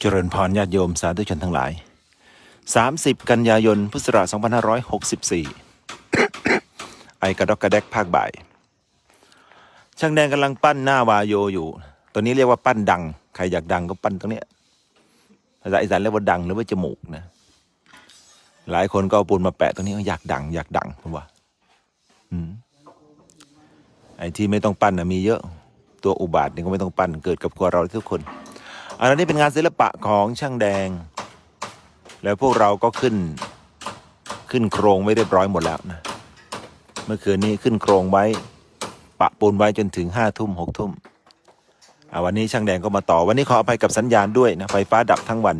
เจริญพรญาติโยมสาธุชนทั้งหลาย 30 กันยายน พุทธศักราช2564 ไอกระดกกระแดกภาคบ่าย ช่างแดงกำลังปั้นหน้าวาโยอยู่ ตัวนี้เรียกว่าปั้นดัง ใครอยากดังก็ปั้นตรงเนี้ยภาษาอีสานเรียกว่าดังหรือว่าจมูกนะ หลายคนก็เอาปูนมาแปะตรงนี้อยากดัง อยากดังผมว่าอืมไอ้ที่ไม่ต้องปั้นนะมีเยอะ ตัวอุบาทนี่ก็ไม่ต้องปั้น เกิดกับตัวเราทุกคน อันนี้เป็นงานศิลปะของช่างแดง แล้วพวกเราก็ขึ้น ขึ้นโครงไว้เรียบร้อยหมดแล้วนะ เมื่อคืนนี้ขึ้นโครงไว้ ปะปูนไว้จนถึงห้าทุ่มหกทุ่มอ่าวันนี้ช่างแดงก็มาต่อ วันนี้ขออภัยกับสัญญาณด้วยนะ ไฟฟ้าดับทั้งวัน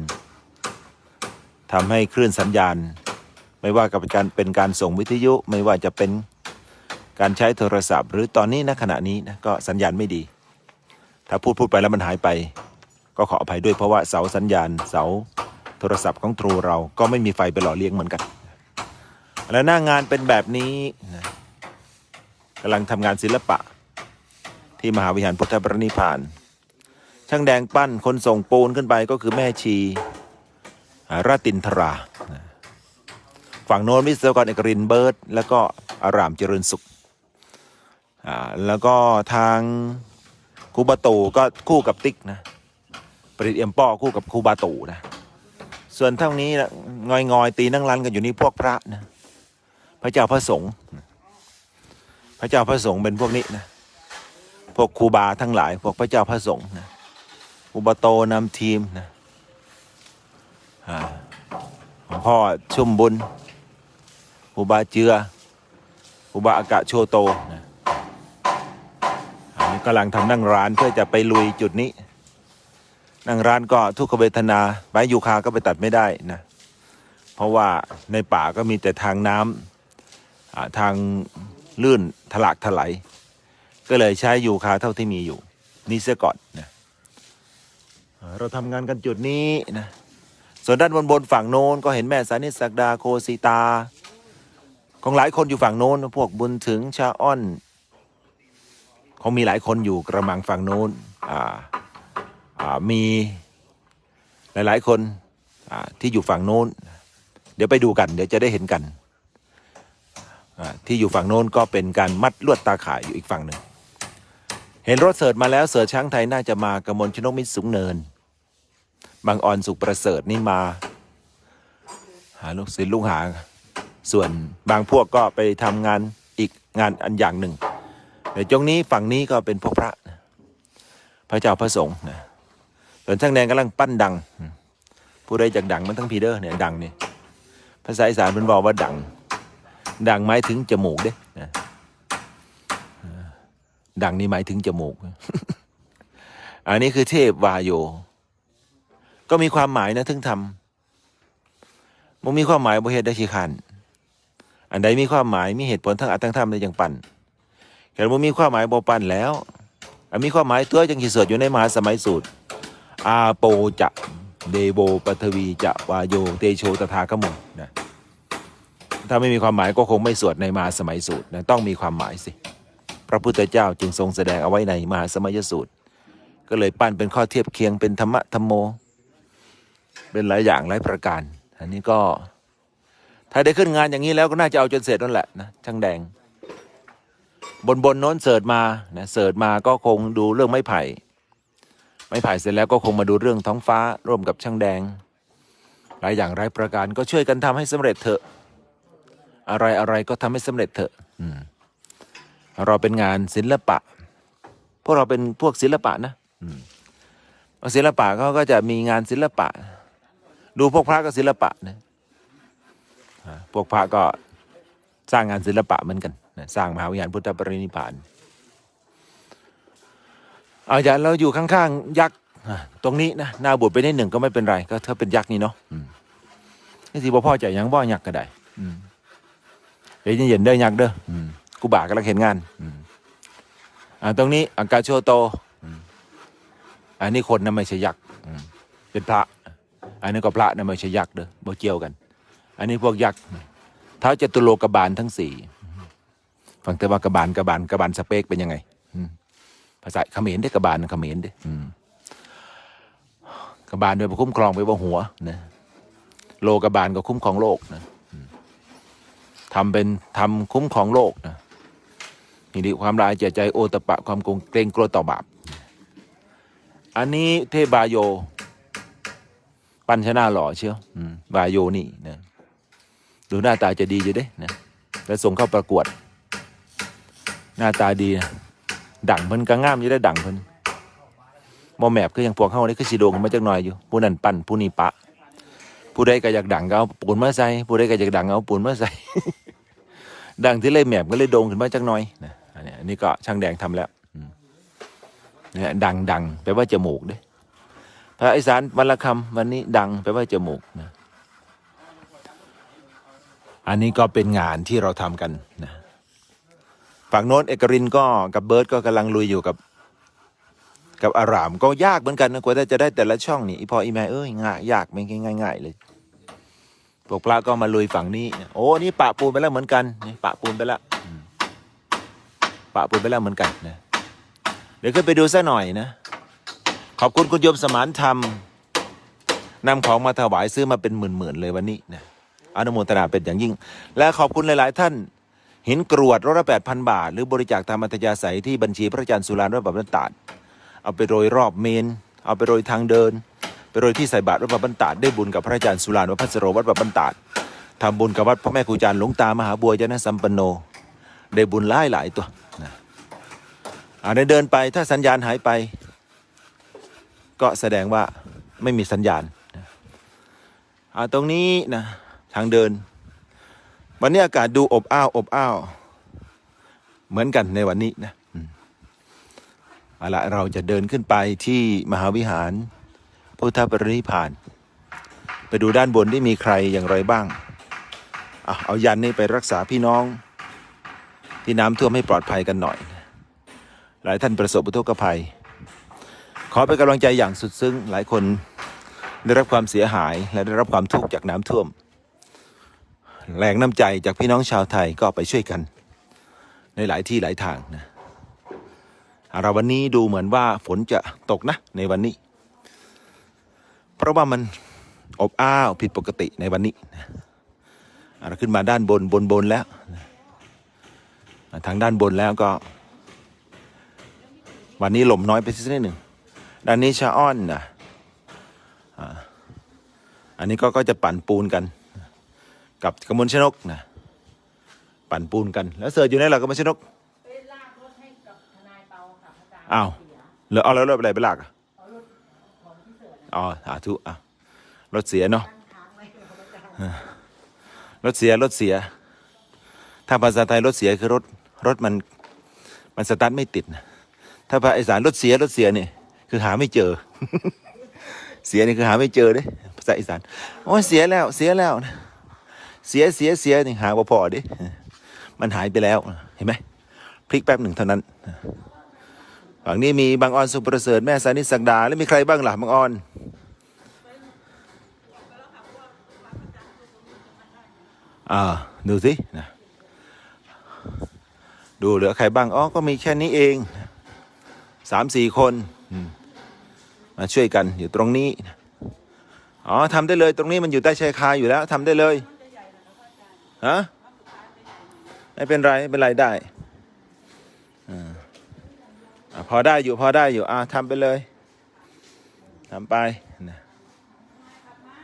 ทำให้คลื่นสัญญาณ ไม่ว่ากับการเป็นการส่งวิทยุ ไม่ว่าจะเป็นการใช้โทรศัพท์ หรือตอนนี้นะขณะนี้นะก็สัญญาณไม่ดี ถ้าพูดพูดไปแล้วมันหายไป ก็ขออภัยด้วยเพราะว่าเสาสัญญาณเสาโทรศัพท์ของทรูเราก็ไม่มีไฟไปหล่อเลี้ยงเหมือนกัน แล้วหน้างานเป็นแบบนี้นะกำลังทำงานศิลปะ ที่มหาวิหารพุทธปรินิพาน ช่างแดงปั้นคนส่งปูนขึ้นไปก็คือแม่ชีราตินทราฝั่งโน้นวิศวกรเอกรินเบิร์ดแล้วก็อารามเจริญสุขแล้วก็ทางคูบาตูก็คู่กับติ๊กนะ ปริเอี่ยมป้อคู่กับครูบาตู่นะ ส่วนเท่านี้นะงอยงอยๆตีนั่งรันกันอยู่นี่พวกพระนะ พระเจ้าพระสงฆ์พระเจ้าพระสงฆ์เป็นพวกนี้นะ พวกครูบาทั้งหลาย พวกพระเจ้าพระสงฆ์นะครูบาโตนำทีมนะหลวงพ่อชุ่มบุญครูบาเจือครูบาอากาศโชโตนะอันนี้กำลังทำนั่งร้านเพื่อจะไปลุยจุดนี้ นั่งร้านก็ทุกขเวทนาใบยูคาก็ไปตัดไม่ได้นะเพราะว่าในป่าก็มีแต่ทางน้ำอ่าทางลื่นถลากถลายก็เลยใช้ยูคาเท่าที่มีอยู่ นี่เสียก่อนนะเราทำงานกันจุดนี้นะส่วนด้านบนบนฝั่งโน้นก็เห็นแม่สานิสักดาโคสีตา ของหลายคนอยู่ฝั่งโน้น พวกบุญถึงชาอ้อน คงมีหลายคนอยู่กระมังฝั่งโน้นอ่า มีหลาย ๆ คนที่อยู่ฝั่งโน้น เดี๋ยวไปดูกัน เดี๋ยวจะได้เห็นกัน ที่อยู่ฝั่งโน้นก็เป็นการมัดลวดตาข่ายอยู่อีกฝั่งหนึ่ง เห็นรถเสิร์ชมาแล้วเสิร์ชช้างไทยน่าจะมากระมวลชนกมิตรสูงเนิน บางออนสุขประเสริฐนี่มา หาลูกศิษย์ลูกหา ส่วนบางพวกก็ไปทำงานอีกงานอันอย่างหนึ่งแต่จงนี้ฝั่งนี้ก็เป็นพวกพระ พระเจ้าพระสงฆ์นะ ส่วนช่างแดงกำลังปั้นดัง ผู้ใดจากดังมันทั้งพีเดอร์เนี่ยดังนี่ภาษาอีสานมันบอกว่าดัง ดังหมายถึงจมูกเด้นะดังนี่หมายถึงจมูก อันนี้คือเทพวาโย ก็มีความหมายนะถึงทำมันมีความหมายบ่เหตุได้ขี้ขันอันใดมีความหมายมีเหตุผลทั้งอัตทั้งธรรมในจังปั่นแต่มันมีความหมายบ่ปั่นแล้วอันมีความหมายตัวจังขีเสดอยู่ในมหาสมัยสูตร อาโปจะเดโบปัทวีจะวาโยเตโชตถาคมุนะถ้าไม่มีความหมายก็คงไม่สวดในมาสมัยสูตรนะต้องมีความหมายสิ พระพุทธเจ้าจึงทรงแสดงเอาไว้ในมหาสมัยสูตร ก็เลยปั้นเป็นข้อเทียบเคียงเป็นธรรมะธรรมโม เป็นหลายอย่างหลายประการ อันนี้ก็ ถ้าได้ขึ้นงานอย่างนี้แล้วก็น่าจะเอาจนเสร็จนั่นแหละนะช่างแดง บนบนโน้นเสิร์ชมานะเสิร์ชมาก็คงดูเรื่องไม้ไผ่ ไม้ไผ่เสร็จแล้วก็คงมาดูเรื่องท้องฟ้าร่วมกับช่างแดงหลายอย่างหลายประการก็ช่วยกันทำให้สำเร็จเถอะ อะไรอะไรก็ทำให้สำเร็จเถอะอืเราเป็นงานศิลปะ พวกเราเป็นพวกศิลปะนะอืศิลปะเขาก็จะมีงานศิลปะ ดูพวกพระก็ศิลปะนะพวกพระก็สร้างงานศิลปะเหมือนกัน สร้างมหาวิหารพุทธปรินิพพาน เอาอย่างเราอยู่ข้างๆยักษ์อะตรงนี้นะหน้าบวชไปนิดหนึ่งก็ไม่เป็นไรก็เธอเป็นยักษ์นี่เนาะอืมนี่สิบ่พ่อใจหยังบ่ยักษ์ก็ได้อืมเดี๋ยวเย็นๆเด้อยักษ์เด้ออืมกูบ่ากำลังเห็นงานอืมอ่าตรงนี้อากาโชโตอืมอันนี้คนนะไม่ใช่ยักษ์อืมเป็นพระ อันนี้ก็พระนะไม่ใช่ยักษ์เด้อบ่เกี่ยวกัน อันนี้พวกยักษ์เท้าจตุโลกบาลทั้งสี่ฟังแต่ว่ากบาลกบาลกบาลสเปกเป็นยังไง ภาษาเขมรได้กระบาลเขมรได้กระบาลไปคุ้มครองไปว่าหัวนะโลกระบาลก็คุ้มครองโลกนะทำเป็นทำคุ้มครองโลกนะนี่ดีความลายเจใจโอตปะความกงเกรงกลัวต่อบาปอันนี้เทบาโย ปันชนะหล่อเชียวบาโยนี่นะดูหน้าตาจะดีจะได้นะแล้วส่งเข้าประกวด หน้าตาดีนะ ดังเพิ่นก็งามจะได้ดังเพิ่นมอแมบคืออย่างพวกเขานี่คือสีโดงกันมาจักหน่อยอยู่ผู้นั้นปั้นผู้นี้ปะ ผู้ใดก็อยากดังก็เอาปูนมาใส่ผู้ใดก็อยากดังเอาปูนมาใส่ดังที่เลยแมบก็เลยโด่งขึ้นมาจักหน่อยนะอันนี้อันนี้ก็ช่างแดงทำแล้วเนี่ยดังดังแปลว่าจมูกเด้พระไอสารวันละคำวันนี้ดังแปลว่าจมูกนะอันนี้ก็เป็นงานที่เราทำกันนะ ฝั่งโน้นเอกรินก็กับเบิร์ดก็กำลังลุยอยู่กับ กับอารามก็ยากเหมือนกันนะกว่าจะได้แต่ละช่องนี่อีพออีแม่เอ้ยง่ายยากไม่ง่ายง่ายๆเลยพวกพระก็มาลุยฝั่งนี้ โอ้นี่ปะปูนไปแล้วเหมือนกันนี่ปะปูนไปแล้วปะปูนไปแล้วเหมือนกันนะเดี๋ยวขึ้นไปดูซะหน่อยนะ ขอบคุณคุณโยมสมานธรรมนำของมาถวายซื้อมาเป็นหมื่นๆเลยวันนี้นะอนุโมทนาเป็นอย่างยิ่ง และขอบคุณหลาย ๆ ท่าน หินกรวดรถละแปดพันบาท หรือบริจาคตามอัธยาศัยที่บัญชีพระอาจารย์สุรานวัดบาบันตาดเอาไปโรยรอบเมน เอาไปโรยทางเดิน ไปโรยที่ใส่บาตรวัดบาบันตาดได้บุญกับพระอาจารย์สุรานวัดพัสโรวัดบาบันตาดทำบุญกับวัดพระแม่ครูอาจารย์หลวงตามหาบัวยนสัมปันโน ได้บุญหลายหลายตัวนะอ่าเดินไปถ้าสัญญาณหายไป ก็แสดงว่าไม่มีสัญญาณอ่าตรงนี้นะทางเดิน วันนี้อากาศดูอบอ้าวอบอ้าวเหมือนกันในวันนี้นะเอาละเราจะเดินขึ้นไปที่มหาวิหารพุทธปรินิพาน ไปดูด้านบนที่มีใครอย่างไรบ้างอะเอายันนี่ไปรักษาพี่น้อง ที่น้ำท่วมให้ปลอดภัยกันหน่อย หลายท่านประสบอุทกภัย ขอเป็นกำลังใจอย่างสุดซึ้งหลายคนได้รับความเสียหายและได้รับความทุกข์จากน้ำท่วม แรงน้ำใจจากพี่น้องชาวไทยก็ไปช่วยกัน ในหลายที่หลายทางนะเราวันนี้ดูเหมือนว่าฝนจะตกนะในวันนี้ เพราะว่ามันอบอ้าวผิดปกติในวันนี้นะเราขึ้นมาด้านบนบนบนแล้วทางด้านบนแล้วก็ วันนี้ลมน้อยไปสักนิดหนึ่งด้านนี้ชะอ้อนนะอันนี้ก็ก็จะปั่นปูนกัน กับกมลชนกนะปั่นปูนกัน แล้วเสิร์ชอยู่ไหนล่ะกมลชนกไปลากรถให้กับทนายเปาค่ะอาจารย์อ้าวเสียเหลือเอาแล้วรถอะไรไปลากอะเอารถของที่เสิร์ชอ๋อสาธุอะรถเสียเนาะตั้งค้างไว้กับอาจารย์รถเสียรถเสีย ถ้าภาษาไทยรถเสียคือรถรถมันมันสตาร์ทไม่ติดนะถ้าภาษาอีสานรถเสียรถเสียเนี่ยคือหาไม่เจอ เสียนี่คือหาไม่เจอเด้ภาษาอีสานโอ้ยเสียแล้วเสียแล้วนะ เสียเสียเสียนี่หาบ่าพอดิมันหายไปแล้วเห็นไหมพลิกแป๊บหนึ่งเท่านั้นฝั่งนี้มีบางออนสุประเสริฐแม่สานิสักดาแล้วมีใครบ้างล่ะบางออนอ่าดูสินะดูเหลือใครบ้างอ๋อก็มีแค่นี้เองสามสี่คนมาช่วยกันอยู่ตรงนี้อ๋อทำได้เลยตรงนี้มันอยู่ใต้ชายคาอยู่แล้วทำได้เลย ฮะไม่เป็นไรไม่เป็นไรได้อ่าพอได้อยู่พอได้อยู่อ่าทำไปเลยทำไปนะ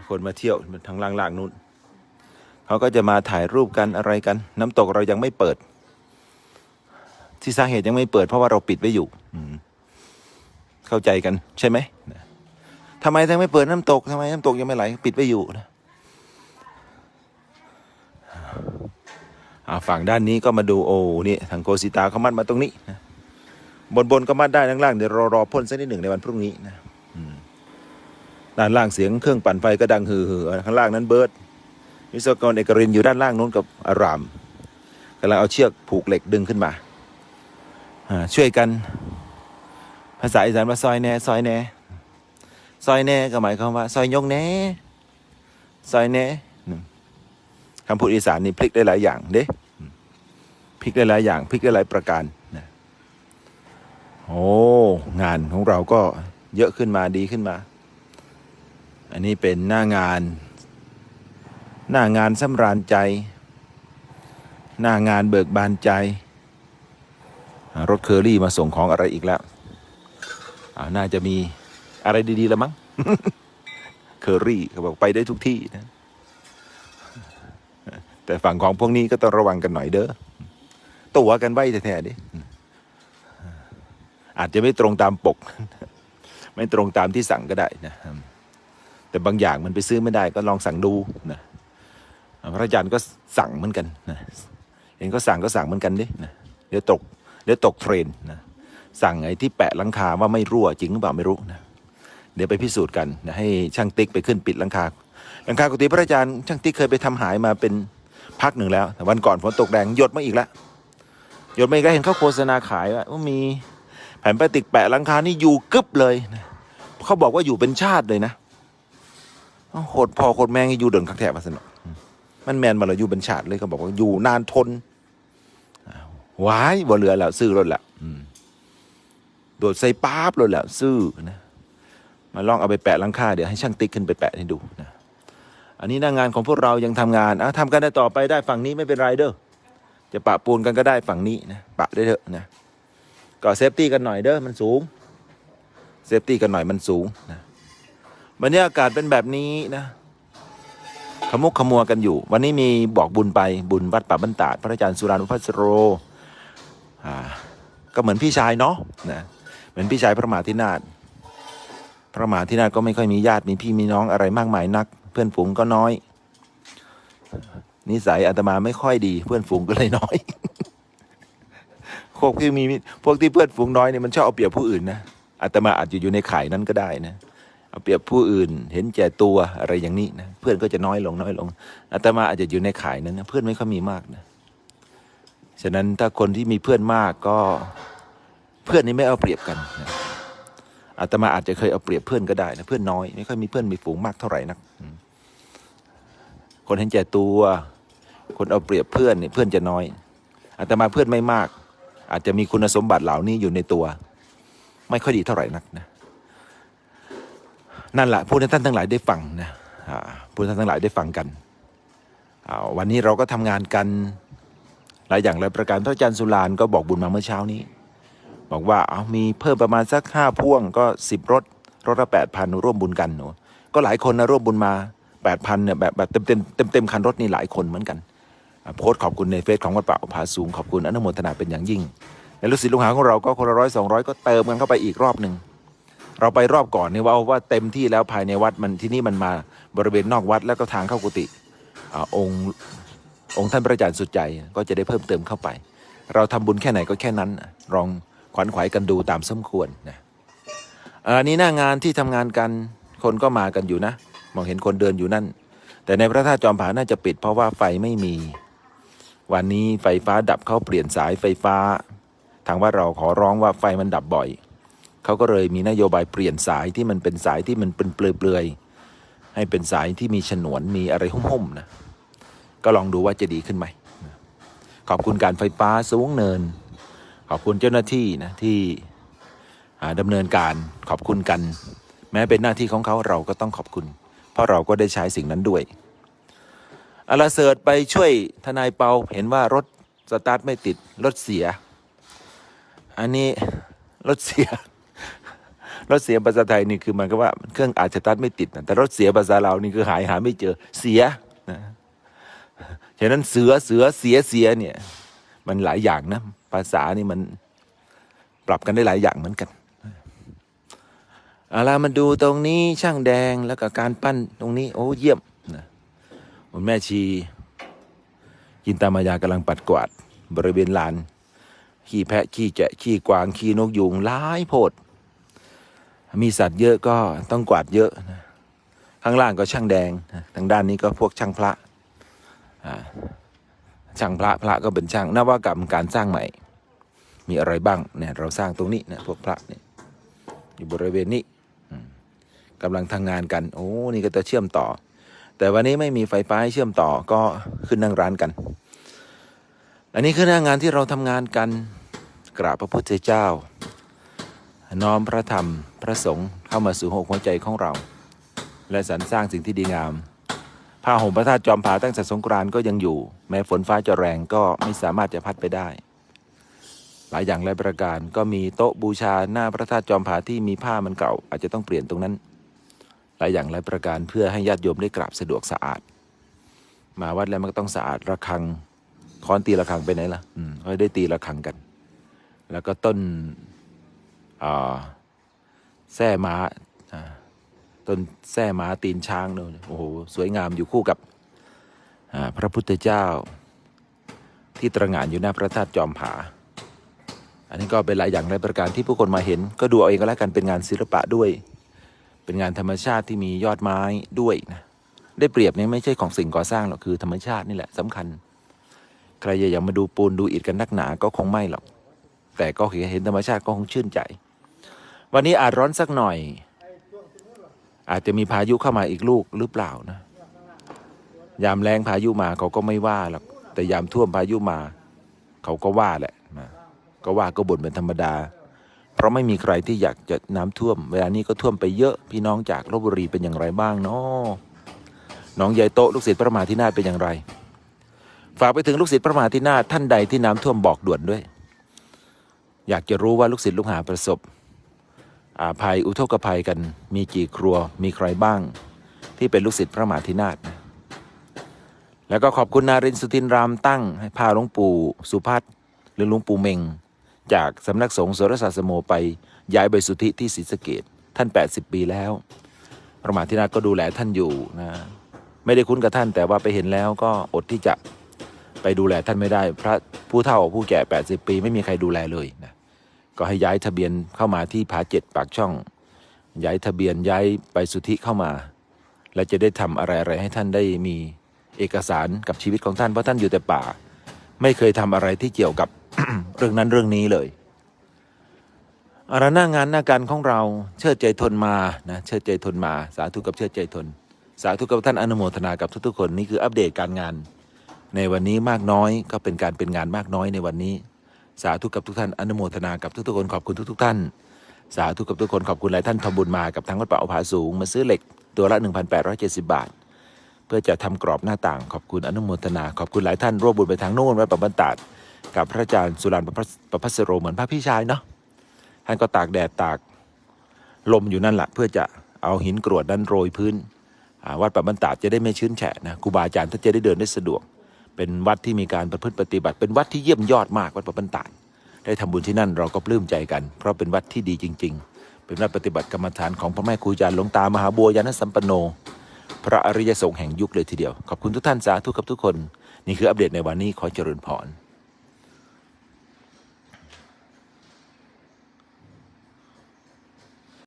คนมาเที่ยวทางล่างๆนู้นเขาก็จะมาถ่ายรูปกันอะไรกัน น้ำตกเรายังไม่เปิด ที่สาเหตุยังไม่เปิด เพราะว่าเราปิดไว้อยู่เข้าใจกันใช่ไหมทำไมถึงไม่เปิดน้ำตกทำไมน้ำตกยังไม่ไหลปิดไว้อยู่นะอ่า ฝั่งด้านนี้ก็มาดูโอ้นี่ทางโกสิตาเขามัดมาตรงนี้นะบนบนก็มัดได้ด้านล่างเดี๋ยวรอรอพ่นสักนิดหนึ่งในวันพรุ่งนี้นะด้านล่างเสียงเครื่องปั่นไฟก็ดังฮือๆข้างล่างนั้นเบิร์ดวิศวกรเอกรินอยู่ด้านล่างนู้นกับอารามกำลังเอาเชือกผูกเหล็กดึงขึ้นมาช่วยกัน ภาษาอีสานว่าซอยแน่ซอยแน่ซอยแน่ก็หมายความว่า ซอยยงแน่ซอยแน่คำพูดอีสานนี่พลิกได้หลายอย่างเด้ พลิกได้หลายอย่างพลิกได้หลายประการนะโอ้งานของเราก็เยอะขึ้นมาดีขึ้นมา อันนี้เป็นหน้างาน หน้างานสำราญใจ หน้างานเบิกบานใจ รถเคอรี่มาส่งของอะไรอีกแล้วอาน่าจะมีอะไรดี ๆ แล้วมั้งเคอรี่เขาบอกไปได้ทุกที่นะแต่ฝั่งของพวกนี้ก็ต้องระวังกันหน่อยเด้อ ตัวกันไว้แท้ๆดิอาจจะไม่ตรงตามปก ไม่ตรงตามที่สั่งก็ได้นะแต่บางอย่างมันไปซื้อไม่ได้ก็ลองสั่งดูนะพระอาจารย์ก็สั่งเหมือนกันนะเห็นก็สั่งก็สั่งเหมือนกันดินะเดี๋ยวตกเดี๋ยวตกเทรนนะสั่งไอ้ที่แปะหลังคาว่าไม่รั่วจริงหรือเปล่าไม่รู้นะเดี๋ยวไปพิสูจน์กันนะให้ช่างติ๊กไปขึ้นปิดหลังคาหลังคากุฏิพระอาจารย์ช่างติ๊กเคยไปทำหายมาเป็นพักหนึ่งแล้วแต่วันก่อนฝนตกแรงหยดมาอีกแล้ว หยดมาอีกแล้วเห็นเขาโฆษณาขายว่ามีแผ่นพลาสติกแปะหลังคานี่อยู่กึบเลยนะเขาบอกว่าอยู่เป็นชาติเลยนะโคตรพอโคตรแม่งอยู่เดินคักแทบมาสนอกมันแมนมาเลยอยู่เป็นฉาดเลยเขาบอกว่าอยู่นานทนว้ายบ่เหลือแล้วซื้อรถละโดดใส่ป๊าบรถแล้วซื้อนะมาลองเอาไปแปะหลังคาเดี๋ยวให้ช่างติ๊กขึ้นไปแปะให้ดูนะอันนี้หน้างานของพวกเรายังทำงานอะทำกันได้ต่อไปได้ฝั่งนี้ไม่เป็นไรเด้อ จะปะปูนกันก็ได้ฝั่งนี้นะปะได้เถอะนะก็เซฟตี้กันหน่อยเด้อมันสูงเซฟตี้กันหน่อยมันสูงนะบรรยากาศเป็นแบบนี้นะขมุกขมัวกันอยู่ วันนี้มีบอกบุญไปบุญวัดป่าบันตาดพระอาจารย์สุรานุพัสโรอ่าก็เหมือนพี่ชายเนาะนะเหมือนพี่ชายพระมหาธินาถพระมหาธินาถก็ไม่ค่อยมีญาติมีพี่มีน้องอะไรมากมายนัก เพื่อนฝูงก็น้อย นิสัยอาตมาไม่ค่อยดี เพื่อนฝูงก็เลยน้อย พวกที่มีพวกที่เพื่อนฝูงน้อยเนี่ยมันชอบเอาเปรียบผู้อื่นนะอาตมาอาจจะอยู่ในข่ายนั้นก็ได้นะเอาเปรียบผู้อื่น เห็นแก่ตัวอะไรอย่างนี้นะเพื่อนก็จะน้อยลงน้อยลงอาตมาอาจจะอยู่ในข่ายนั้นนะเพื่อนไม่ค่อยมีมากนะฉะนั้นถ้าคนที่มีเพื่อนมากก็เพื่อนนี่ไม่เอาเปรียบกันนะอาตมาอาจจะเคยเอาเปรียบเพื่อนก็ได้นะเพื่อนน้อยไม่ค่อยมีเพื่อนมีฝูงมากเท่าไหร่นัก คนเห็นแก่ตัว คนเอาเปรียบเพื่อนเนี่ยเพื่อนจะน้อยอาตมาเพื่อนไม่มาก อาจจะมีคุณสมบัติเหล่านี้อยู่ในตัว ไม่ค่อยดีเท่าไหร่นักนะนั่นแหละผู้ท่านทั้งหลายได้ฟังนะอ่าผู้ท่านทั้งหลายได้ฟังกันวันนี้เราก็ทำงานกันหลายอย่างหลายประการพระอาจารย์สุรานก็บอกบุญมาเมื่อเช้านี้ บอกว่าเอามีเพิ่มประมาณสักห้าพ่วงก็สิบรถรถละแปดพันร่วมบุญกันหนูก็หลายคนนะร่วมบุญมาแปดพันเนี่ยแบบแบบเต็มเต็มเต็มเต็มคันรถนี่หลายคนเหมือนกัน โพสต์ขอบคุณในเฟซของวัดป่าผาสูงขอบคุณอนุโมทนาเป็นอย่างยิ่ง และลูกศิษย์ลูกหาของเราก็คนละร้อยสองร้อยก็เติมกันเข้าไปอีกรอบหนึ่งเราไปรอบก่อนนี่ว่าว่าเต็มที่แล้วภายในวัดมันที่นี่มันมาบริเวณนอกวัดแล้วก็ทางเข้ากุฏิอองค์องค์ท่านพระอาจารย์สุดใจก็จะได้เพิ่มเติมเข้าไป เราทำบุญแค่ไหนก็แค่นั้นลองขวัญขวายกันดูตามสมควรนะอันนี้หน้างานที่ทำงานกันคนก็มากันอยู่นะ มองเห็นคนเดินอยู่นั่น แต่ในพระธาตุจอมผาน่าจะปิดเพราะว่าไฟไม่มี วันนี้ไฟฟ้าดับเขาเปลี่ยนสายไฟฟ้า ทางว่าเราขอร้องว่าไฟมันดับบ่อย เขาก็เลยมีนโยบายเปลี่ยนสายที่มันเป็นสายที่มันเป็นเปลือยๆให้เป็นสายที่มีฉนวนมีอะไรหุ้มๆนะก็ลองดูว่าจะดีขึ้นไหมขอบคุณการไฟฟ้าสูงเนิน ขอบคุณเจ้าหน้าที่นะที่อ่าดำเนินการขอบคุณกัน แม้เป็นหน้าที่ของเขาเราก็ต้องขอบคุณ เพราะเราก็ได้ใช้สิ่งนั้นด้วย อลาเสิร์ตไปช่วยทนายเปาเห็นว่ารถสตาร์ทไม่ติดรถเสีย อันนี้รถเสีย รถเสียภาษาไทยนี่คือมันก็ว่าเครื่องอาจจะสตาร์ทไม่ติดนะแต่รถเสียภาษาเราวนี่คือหายหาไม่เจอเสียนะฉะนั้นเสือเสือเสียเสียเนี่ย มันหลายอย่างนะภาษานี่มันปรับกันได้หลายอย่างเหมือนกันเอาล่ะมาดูตรงนี้ช่างแดงแล้วก็การปั้นตรงนี้ โอ้เยี่ยม คุณแม่ชีกินตามายากำลังปัดกวาด บริเวณลาน ขี้แพะขี้แกะขี้กวางขี้นกยุงหลายโพด มีสัตว์เยอะก็ต้องกวาดเยอะนะข้างล่างก็ช่างแดงทางด้านนี้ก็พวกช่างพระช่างพระพระก็เป็นช่างนวัตกรรมการสร้างใหม่ มีอะไรบ้างเนี่ยเราสร้างตรงนี้นะพวกพระเนี่ยอยู่บริเวณนี้กำลังทำงานกัน โอ้นี่ก็จะเชื่อมต่อ แต่วันนี้ไม่มีไฟฟ้าให้เชื่อมต่อก็ขึ้นนั่งร้านกัน อันนี้คือหน้างานที่เราทำงานกันกราบพระพุทธเจ้า น้อมพระธรรมพระสงฆ์เข้ามาสู่หัวใจของเรา และสรรสร้างสิ่งที่ดีงามผ้าห่มพระธาตุจอมผาตั้งแต่สงกรานก็ยังอยู่ แม้ฝนฟ้าจะแรงก็ไม่สามารถจะพัดไปได้ หลายอย่างหลายประการก็มีโต๊ะบูชาหน้าพระธาตุจอมผาที่มีผ้ามันเก่า อาจจะต้องเปลี่ยนตรงนั้น หลายอย่างหลายประการเพื่อให้ญาติโยมได้กราบสะดวกสะอาด มาวัดแล้วมันก็ต้องสะอาดระฆังค้อนตีระฆังไปไหนล่ะอืมก็ได้ตีระฆังกัน แล้วก็ต้นอ่าแส้ม้าอ่าต้นแส้ม้าตีนช้างเนี่ยโอ้โหสวยงามอยู่คู่กับอ่าพระพุทธเจ้า ที่ตระหง่านอยู่หน้าพระธาตุจอมผา อันนี้ก็เป็นหลายอย่างหลายประการที่ผู้คนมาเห็น ก็ดูเอาเองก็แล้วกันเป็นงานศิลปะด้วย เป็นงานธรรมชาติที่มียอดไม้ด้วยนะได้เปรียบเนี่ยไม่ใช่ของสิ่งก่อสร้างหรอกคือธรรมชาตินี่แหละสำคัญ ใครอยากมาดูปูนดูอิฐกันนักหนาก็คงไม่หรอก แต่ก็เห็นธรรมชาติก็คงชื่นใจ วันนี้อาจร้อนสักหน่อย อาจจะมีพายุเข้ามาอีกลูกหรือเปล่านะ ยามแรงพายุมาเขาก็ไม่ว่าหรอกแต่ยามท่วมพายุมา เขาก็ว่าแหละนะก็ว่าก็บ่นเป็นธรรมดา ราะไม่มีใครที่อยากจะน้ำท่วม เวลานี้ก็ท่วมไปเยอะพี่น้องจากลบบุรีเป็นอย่างไรบ้างเนาะน้องใหญ่โตลูกศิษย์พระมหาธินาเป็นอย่างไร ฝากไปถึงลูกศิษย์พระมหาธินาท่านใดที่น้ำท่วมบอกด่วนด้วย อยากจะรู้ว่าลูกศิษย์ลูกหาประสบอาภัยอุทกภัยกันมีกี่ครัวมีใครบ้าง ที่เป็นลูกศิษย์พระมหาธินาถนะแล้วก็ขอบคุณนารินสุทินรามตั้งให้พาหลวงปู่สุพัฒน์หรือหลวงปู่เมง จากสำนักสงฆ์สรศาสโมไปย้ายไปสุทธิที่ศรีสะเกดท่าน 80 ปีแล้ว พระมหาธินาก็ดูแลท่านอยู่นะไม่ได้คุ้นกับท่านแต่ว่าไปเห็นแล้วก็อดที่จะไปดูแลท่านไม่ได้ พระผู้เฒ่าผู้แก่ 80 ปีไม่มีใครดูแลเลยนะก็ให้ย้ายทะเบียนเข้ามาที่ผาเจ็ดปากช่อง ย้ายทะเบียนย้ายไปสุทธิเข้ามา และจะได้ทำอะไรอะไรให้ท่านได้มีเอกสารกับชีวิตของท่านเพราะท่านอยู่แต่ป่า ไม่เคยทำอะไรที่เกี่ยวกับ เรื่องนั้นเรื่องนี้เลยอารหน้างานหน้าการของเราเชิดใจทนมานะเชิดใจทนมา สาธุกับเชิดใจทน สาธุกับท่านอนุโมทนากับทุกๆคนนี่คืออัปเดตการงาน ในวันนี้มากน้อยก็เป็นการเป็นงานมากน้อยในวันนี้ สาธุกับทุกท่านอนุโมทนากับทุกๆคนขอบคุณทุกๆท่าน สาธุกับทุกคนขอบคุณหลายท่านทำบุญมากับทางวัดป่าอาผาสูงมาซื้อเหล็กตัวละ 1,870 บาท เพื่อจะทำกรอบหน้าต่างขอบคุณอนุโมทนา ขอบคุณหลายท่านร่วมบุญไปทางโน้นวัดป่าบันตาด กับพระอาจารย์สุรานประพัสรโรเหมือนพระพี่ชายเนาะท่านก็ตากแดดตากลมอยู่นั่นแหละเพื่อจะเอาหินกรวดนั้นโรยพื้นวัดป่าบันตาจะได้ไม่ชื้นแฉะนะครูบาอาจารย์ท่านจะได้เดินได้สะดวก เป็นวัดที่มีการประพฤติปฏิบัติ เป็นวัดที่เยี่ยมยอดมากวัดป่าบันตาได้ทำบุญที่นั่นเราก็ปลื้มใจกัน เพราะเป็นวัดที่ดีจริง ๆ เป็นวัดปฏิบัติกรรมฐานของพระแม่ครูอาจารย์หลวงตามหาบัวยานสัมปันโน พระอริยสงฆ์แห่งยุคเลยทีเดียว ขอบคุณทุกท่านสาธุกับทุกคน นี่คืออัปเดตในวันนี้ขอเจริญพร